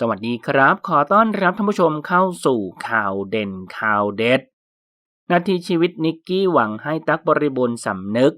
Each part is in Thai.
สวัสดีครับ ขอต้อนรับท่านผู้ชมเข้าสู่ข่าวเด่นข่าวเด็ด นาทีชีวิตนิกกี้หวังให้ตักบริบูรณ์สำนึก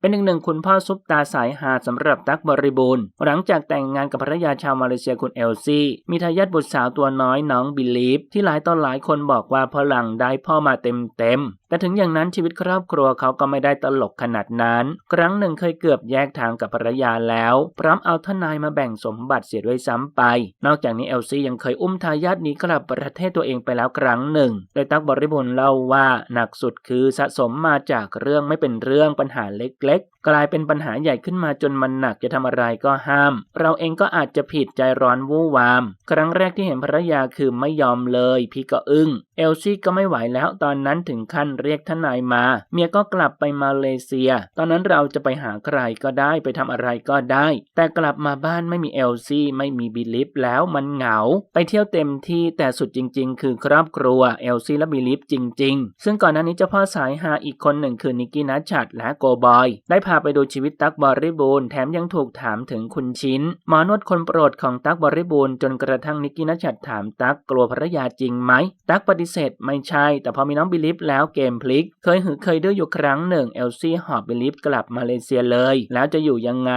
เป็นหนึ่งหนึ่งคุณพ่อซุปตาสายหาสำหรับตั๊กบริบูรณ์ หลังจากแต่งงานกับภรรยาชาวมาเลเซียคุณเอลซี่ มีทายาทบุตรสาวตัวน้อยน้องบิลีฟที่หลายต่อหลายคนบอกว่าพลังได้พ่อมาเต็มเต็มแต่ถึงอย่างนั้นชีวิตครอบครัวเขาก็ไม่ได้ตลกขนาดนั้น ครั้งหนึ่งเคยเกือบแยกทางกับภรรยาแล้ว พร้อมเอาทนายมาแบ่งสมบัติเสียด้วยซ้ำไป นอกจากนี้เอลซี่ยังเคยอุ้มทายาทหนี้กลับประเทศตัวเองไปแล้วครั้งหนึ่ง โดยตักบริบูรณ์เล่าว่าหนักสุดคือสะสมมาจากเรื่องไม่เป็นเรื่องปัญหาเล็กๆกลายเป็นปัญหาใหญ่ขึ้นมาจนมันหนักจะทำอะไรก็ห้าม เราเองก็อาจจะผิดใจร้อนวู่วาม ครั้งแรกที่เห็นภรรยาคือไม่ยอมเลย พี่ก็อึ้ง เอลซี่ก็ไม่ไหวแล้วตอนนั้นถึงขั้นเรียกทนายมา เมียก็กลับไปมาเลเซีย ตอนนั้นเราจะไปหาใครก็ได้ไปทำอะไรก็ได้ แต่กลับมาบ้านไม่มีเอลซี่ไม่มีบิลิฟแล้วมันเหงา ไปเที่ยวเต็มที่แต่สุดจริง ๆ คือครอบครัวเอลซี่และบิลิฟจริง ๆ ซึ่งก่อนหน้านี้เจ้าพ่อสายหาอีกคนหนึ่งคือนิกกี้นัชชัดและโกบอยได้พาไปดูชีวิตตั๊กบริบูรณ์แถมยังถูกถามถึงคุณชิ้น หมอนวดคนโปรดของตั๊กบริบูรณ์จนกระทั่งนิกกี้นัชัดถามตั๊กกลัวภรรยาจริงไหม ตั๊กปฏิเสธไม่ใช่ แต่พอมีน้องบิลิฟแล้วเกมพลิก เคยหือเคยดื้ออยู่ครั้งหนึ่งเอลซี่หอบบิลิฟกลับมาเลเซียเลย แล้วจะอยู่ยังไง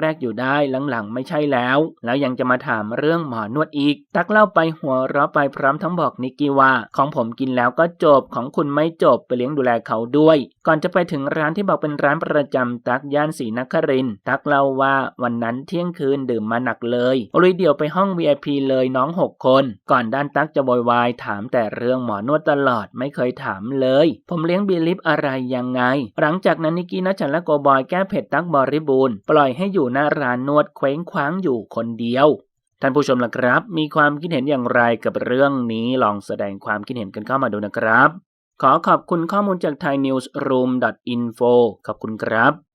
แรก ๆ อยู่ได้หลังๆไม่ใช่แล้ว แล้วยังจะมาถามเรื่องหมอนวดอีก ตักเล่าไปหัวเราะไปพร้อมทั้งบอกนิกกี้ว่า ของผมกินแล้วก็จบของคุณไม่จบไปเลี้ยงดูแลเขาด้วย ก่อนจะไปถึงร้านที่บอกเป็นร้านประจำตักย่านศรีนครินทักเล่าว่าวันนั้นเที่ยงคืนดื่มมาหนักเลยลุยเดี่ยวไปห้อง VIP เลยน้องหกคน ก่อนด้านตักจะโวยวายถามแต่เรื่องหมอนวดตลอดไม่เคยถามเลย ผมเลี้ยงบิลิฟอะไรยังไง หลังจากนั้นนิกกี้นัชชันและโกบอยแก้เผ็ดตักบริบูรณ์ปล่อยให้อยู่หน้าร้านนวดเคว้งคว้างอยู่คนเดียวท่านผู้ชมล่ะครับ มีความคิดเห็นอย่างไรกับเรื่องนี้ลองแสดงความคิดเห็นกันเข้ามาดูนะครับ ขอขอบคุณข้อมูลจาก thainewsroom.info ขอบคุณครับ